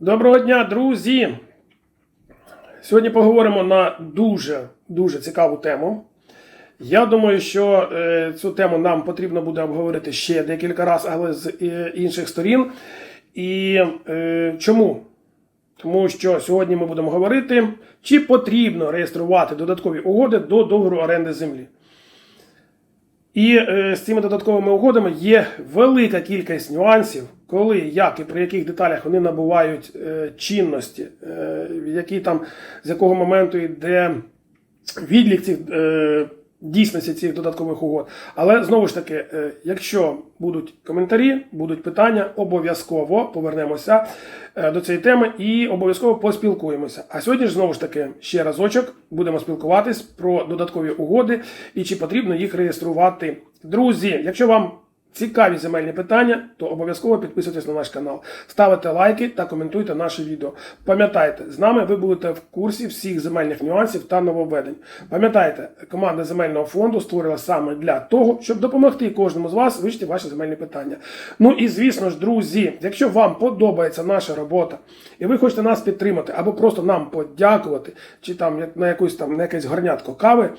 Доброго дня, друзі! Сьогодні поговоримо на дуже дуже цікаву тему. Я думаю, що е, цю тему нам потрібно буде обговорити ще декілька разів, але з е, інших сторін. І е, чому? Тому що сьогодні ми будемо говорити, чи потрібно реєструвати додаткові угоди до договору оренди землі. І е, з цими додатковими угодами є велика кількість нюансів, коли, як і при яких деталях вони набувають е, чинності, е, які там, з якого моменту йде відлік цих дійсності цих додаткових угод. Але знову ж таки, е, якщо будуть коментарі, будуть питання, обов'язково повернемося е, до цієї теми і обов'язково поспілкуємося. А сьогодні ж знову ж таки ще разочок будемо спілкуватись про додаткові угоди і чи потрібно їх реєструвати. Друзі, якщо вам цікаві земельні питання, то обов'язково підписуйтесь на наш канал, ставите лайки та коментуйте наше відео. Пам'ятайте, з нами ви будете в курсі всіх земельних нюансів та нововведень. Пам'ятайте, команда земельного фонду створила саме для того, щоб допомогти кожному з вас вирішити ваші земельні питання. Ну і звісно ж, друзі, якщо вам подобається наша робота, і ви хочете нас підтримати, або просто нам подякувати, чи там на якусь там на якесь горнятко кави.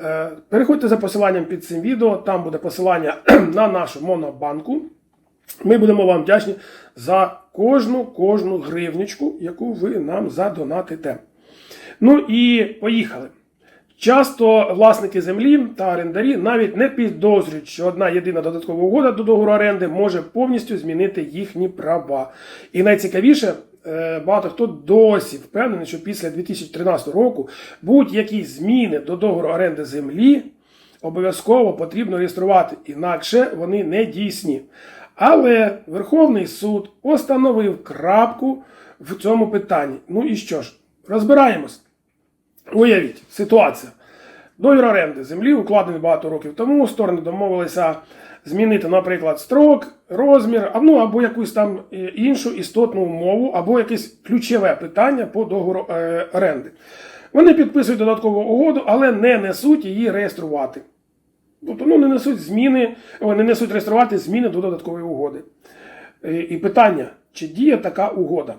Е, Переходьте за посиланням під цим відео, там буде посилання на нашу монобанку. Ми будемо вам вдячні за кожну кожну гривнячку, яку ви нам задонатите. Ну і поїхали. Часто власники землі та орендарі навіть не підозрюють, що одна єдина додаткова угода до договору оренди може повністю змінити їхні права. І найцікавіше, багато хто досі впевнений, що після 2013 року будь-які зміни до договору оренди землі обов'язково потрібно реєструвати, інакше вони не дійсні. Але Верховний суд постановив крапку в цьому питанні. Ну і що ж, розбираємось. Уявіть, ситуація. Договір оренди землі укладений багато років тому. Сторони домовилися змінити, наприклад, строк, розмір, ну, або якусь там е, іншу істотну умову, або якесь ключове питання по договору е, оренди. Вони підписують додаткову угоду, але не несуть її реєструвати. Тобто ну, не несуть зміни, не несуть реєструвати зміни до додаткової угоди. Е, І питання, чи діє така угода?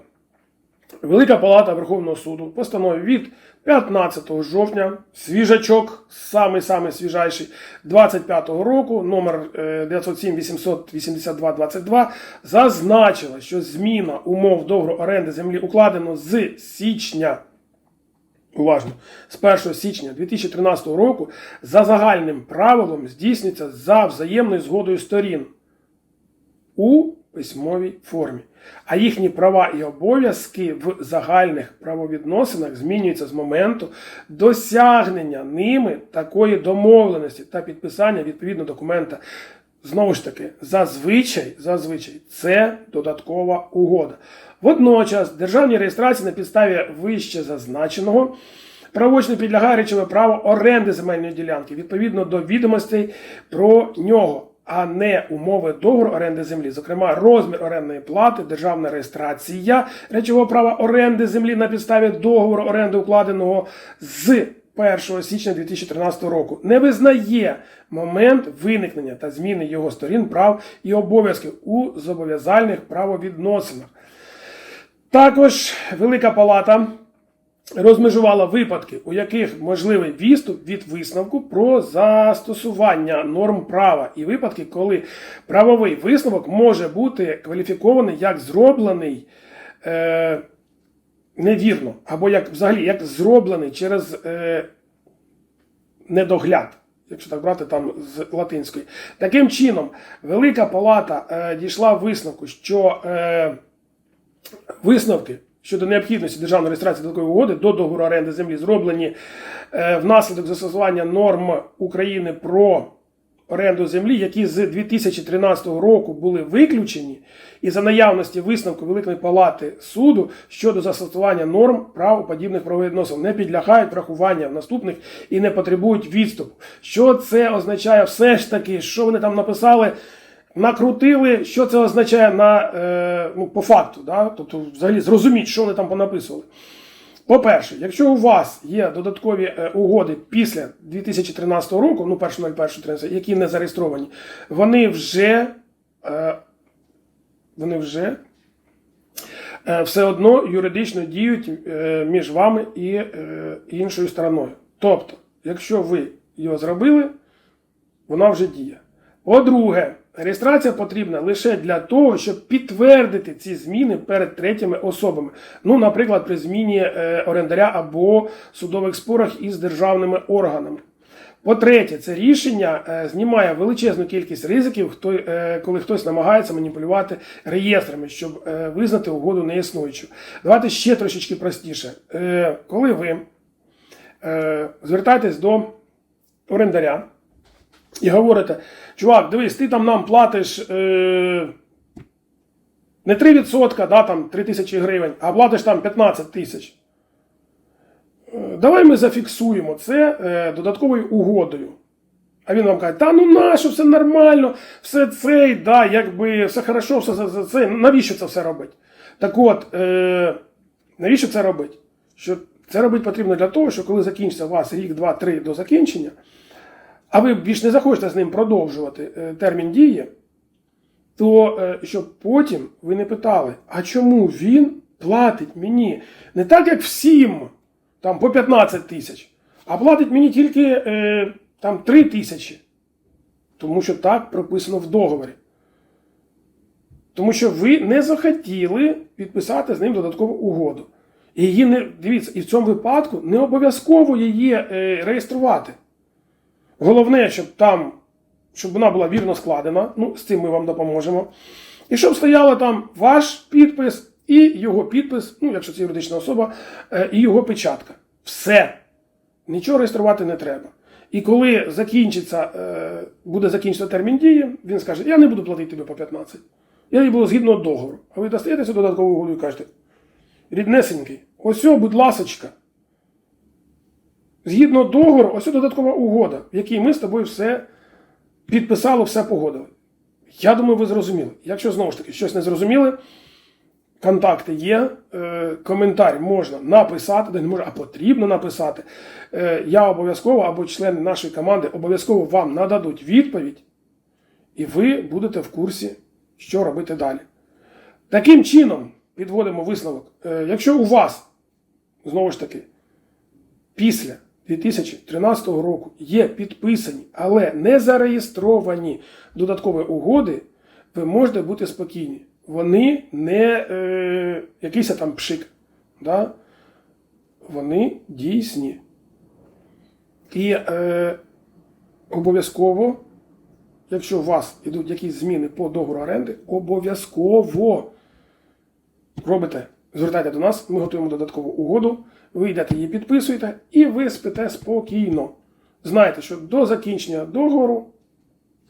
Велика Палата Верховного суду постанові від 15 жовтня, свіжачок, самий самий свіжайший 25-го року, номер е, 907 882 22 зазначила, що зміна умов договору оренди землі укладено з січня. Уважно, з 1 січня 2013 року за загальним правилом здійснюється за взаємною згодою сторін у письмовій формі. А їхні права і обов'язки в загальних правовідносинах змінюються з моменту досягнення ними такої домовленості та підписання відповідного документа. Знову ж таки, зазвичай, зазвичай це додаткова угода. Водночас, державній реєстрації на підставі вище зазначеного правочно підлягає речове право оренди земельної ділянки відповідно до відомостей про нього а не умови договору оренди землі, зокрема розмір орендної плати, державна реєстрація речового права оренди землі на підставі договору оренди укладеного з 1 січня 2013 року, не визнає момент виникнення та зміни його сторін прав і обов'язків у зобов'язальних правовідносинах. Також Велика Палата розмежувала випадки, у яких можливий відступ від висновку про застосування норм права, і випадки, коли правовий висновок може бути кваліфікований як зроблений е, невірно, або як взагалі як зроблений через е, недогляд. Якщо так брати там з латинської. Таким чином, Велика Палата е, дійшла висновку, що е, висновки щодо необхідності державної реєстрації додаткової угоди до договору оренди землі зроблені е, внаслідок застосування норм України про оренду землі, які з 2013 року були виключені, і за наявності висновку Великої Палати суду щодо застосування норм прав подібних правовідносин не підлягають врахування в наступних і не потребують відступу. Що це означає все ж таки, що вони там написали? Накрутили, що це означає на, е, ну, по факту. Да? Тобто, взагалі зрозуміть, що вони там понаписували. По-перше, якщо у вас є додаткові е, угоди після 2013 року, ну 1.01.13, які не зареєстровані, вони вже, е, вони вже е, все одно юридично діють е, між вами і е, іншою стороною. Тобто, якщо ви його зробили, вона вже діє. По-друге, реєстрація потрібна лише для того, щоб підтвердити ці зміни перед третіми особами. Ну, наприклад, при зміні е, орендаря або судових спорах із державними органами. По-третє, це рішення е, знімає величезну кількість ризиків, е, коли хтось намагається маніпулювати реєстрами, щоб визнати угоду неіснуючу. Давайте ще трошечки простіше. Коли ви звертаєтесь до орендаря і говорите, чувак, дивись, ти там нам платиш е, не 3%, да, там 3 тисячі гривень, а платиш там 15 тисяч. Е, Давай ми зафіксуємо це е, додатковою угодою. А він вам каже, та ну нащо, все нормально, все це, да, якби все хорошо, все, все, це. Навіщо це все робити? Так от, е, навіщо це робити? Що це робити потрібно для того, що коли закінчиться у вас рік, два, три до закінчення, а ви більш не захочете з ним продовжувати е, термін дії, то е, щоб потім ви не питали, а чому він платить мені не так, як всім, там по 15 тисяч, а платить мені тільки е, там 3 тисячі. Тому що так прописано в договорі. Тому що ви не захотіли підписати з ним додаткову угоду. І її не дивіться, і в цьому випадку не обов'язково її реєструвати. Головне, щоб там, щоб вона була вірно складена, ну, з цим ми вам допоможемо. І щоб стояло там ваш підпис і його підпис, ну, якщо це юридична особа, е, і його печатка. Все. Нічого реєструвати не треба. І коли закінчиться, е, буде закінчиться термін дії, він скаже, я не буду платити тобі по 15. Я їй було згідно договору. А ви достаєте цю додаткову угоду і кажете, ріднесенький, ось, будь ласочка. Згідно договору, ось додаткова угода, в якій ми з тобою все підписали, все погодили. Я думаю, ви зрозуміли. Якщо знову ж таки щось не зрозуміли, контакти є, е, коментар можна написати, не можна, а потрібно написати. Е, я обов'язково або члени нашої команди обов'язково вам нададуть відповідь, і ви будете в курсі, що робити далі. Таким чином, підводимо висновок. Е, якщо у вас, знову ж таки, після 2013 року є підписані, але не зареєстровані додаткові угоди, ви можете бути спокійні. Вони не е, якийсь там пшик. Да? Вони дійсні. І е, обов'язково, якщо у вас йдуть якісь зміни по договору оренди, обов'язково робите, звертайте до нас, ми готуємо додаткову угоду, ви йдете її підписуєте і ви спите спокійно. Знайте, що до закінчення договору,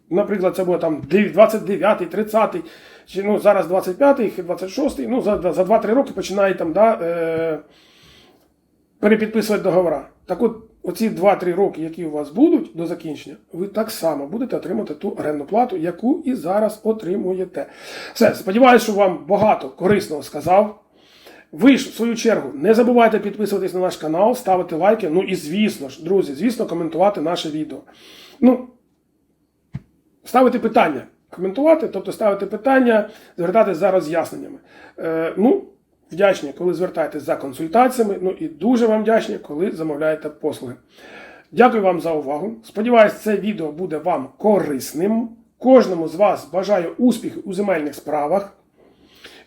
наприклад, це буде там 29-й, 30-й, чи ну, зараз 25-й, 26-й, ну, за, за 2-3 роки починає там, да, е, перепідписувати договора. Так от, оці 2-3 роки, які у вас будуть до закінчення, ви так само будете отримати ту орендну плату, яку і зараз отримуєте. Все, сподіваюся, що вам багато корисного сказав. Ви ж, в свою чергу, не забувайте підписуватись на наш канал, ставити лайки. Ну і звісно ж, друзі, звісно, коментувати наше відео. Ну, ставити питання. Коментувати, тобто ставити питання, звертатись за роз'ясненнями. Е, ну, вдячні, коли звертаєтесь за консультаціями. Ну і дуже вам вдячні, коли замовляєте послуги. Дякую вам за увагу. Сподіваюсь, це відео буде вам корисним. Кожному з вас бажаю успіху у земельних справах.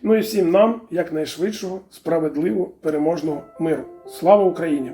Ну і всім нам якнайшвидшого, справедливого, переможного миру. Слава Україні!